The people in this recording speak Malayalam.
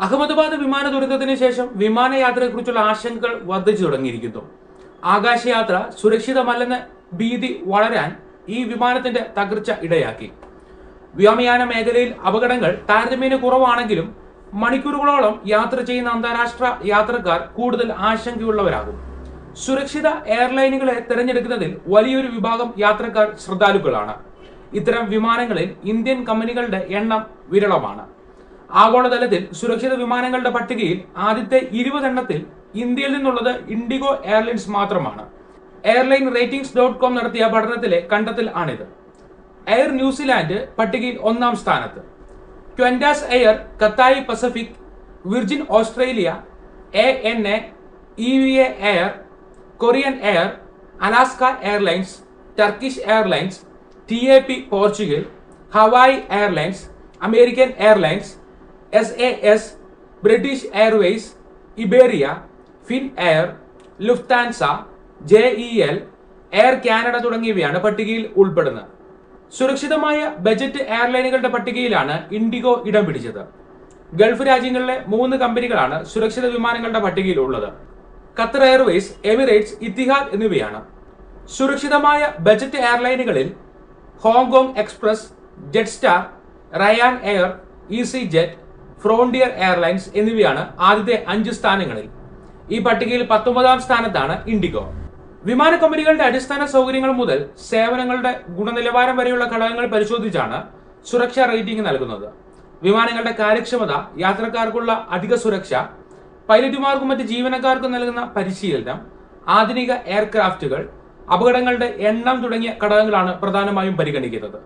അഹമ്മദാബാദ് വിമാന ദുരന്തത്തിന് ശേഷം വിമാനയാത്രയെക്കുറിച്ചുള്ള ആശങ്കകൾ വർദ്ധിച്ചു തുടങ്ങിയിരിക്കുന്നു. ആകാശയാത്ര സുരക്ഷിതമല്ലെന്ന ഭീതി വളരാൻ ഈ വിമാനത്തിന്റെ തകർച്ച ഇടയാക്കി. വ്യോമയാന മേഖലയിൽ അപകടങ്ങൾ താരതമ്യേന കുറവാണെങ്കിലും മണിക്കൂറുകളോളം യാത്ര ചെയ്യുന്ന അന്താരാഷ്ട്ര യാത്രക്കാർ കൂടുതൽ ആശങ്കയുള്ളവരാകും. സുരക്ഷിത എയർലൈനുകളെ തിരഞ്ഞെടുക്കുന്നതിൽ വലിയൊരു വിഭാഗം യാത്രക്കാർ ശ്രദ്ധാലുക്കളാണ്. ഇത്തരം വിമാനങ്ങളിൽ ഇന്ത്യൻ കമ്പനികളുടെ എണ്ണം വിരളമാണ്. ആഗോളതലത്തിൽ സുരക്ഷിത വിമാനങ്ങളുടെ പട്ടികയിൽ ആദ്യത്തെ ഇരുപതെണ്ണത്തിൽ ഇന്ത്യയിൽ നിന്നുള്ളത് ഇൻഡിഗോ എയർലൈൻസ് മാത്രമാണ്. എയർലൈൻ റേറ്റിംഗ്സ് ഡോട്ട് കോം നടത്തിയ പഠനത്തിലെ കണ്ടെത്തൽ ആണിത്. എയർ ന്യൂസിലാൻഡ് പട്ടികയിൽ ഒന്നാം സ്ഥാനത്ത്. Qantas Air Cathay Pacific Virgin Australia A N A E V A Air Korean Air Alaska Airlines Turkish Airlines T A P Portugal Hawaii Airlines American Airlines S A S British Airways Iberia Finnair Lufthansa J E L Air Canada തുടങ്ങിയവയാണ് പട്ടികയിൽ ഉൾപ്പെടുന്നത്. സുരക്ഷിതമായ ബജറ്റ് എയർലൈനുകളുടെ പട്ടികയിലാണ് ഇൻഡിഗോ ഇടം പിടിച്ചത്. ഗൾഫ് രാജ്യങ്ങളിലെ മൂന്ന് കമ്പനികളാണ് സുരക്ഷിത വിമാനങ്ങളുടെ പട്ടികയിൽ ഉള്ളത് ഖത്തർ എയർവേസ് എമിറേറ്റ്സ് ഇത്തിഹാദ് എന്നിവയാണ്. സുരക്ഷിതമായ budget എയർലൈനുകളിൽ Hong Kong Express Jetstar Ryanair EasyJet Frontier Airlines എന്നിവയാണ് ആദ്യത്തെ അഞ്ച് സ്ഥാനങ്ങളിൽ. ഈ പട്ടികയിൽ പത്തൊമ്പതാം സ്ഥാനത്താണ് ഇൻഡിഗോ വിമാന കമ്പനികളുടെ അടിസ്ഥാന സൗകര്യങ്ങൾ മുതൽ സേവനങ്ങളുടെ ഗുണനിലവാരം വരെയുള്ള ഘടകങ്ങൾ പരിശോധിച്ചാണ് സുരക്ഷാ റേറ്റിംഗ് നൽകുന്നത്. വിമാനങ്ങളുടെ കാര്യക്ഷമത യാത്രക്കാർക്കുള്ള അധിക സുരക്ഷ പൈലറ്റുമാർക്കും മറ്റ് ജീവനക്കാർക്കും നൽകുന്ന പരിശീലനം ആധുനിക എയർക്രാഫ്റ്റുകൾ അപകടങ്ങളുടെ എണ്ണം തുടങ്ങിയ ഘടകങ്ങളാണ് പ്രധാനമായും പരിഗണിക്കുന്നത്.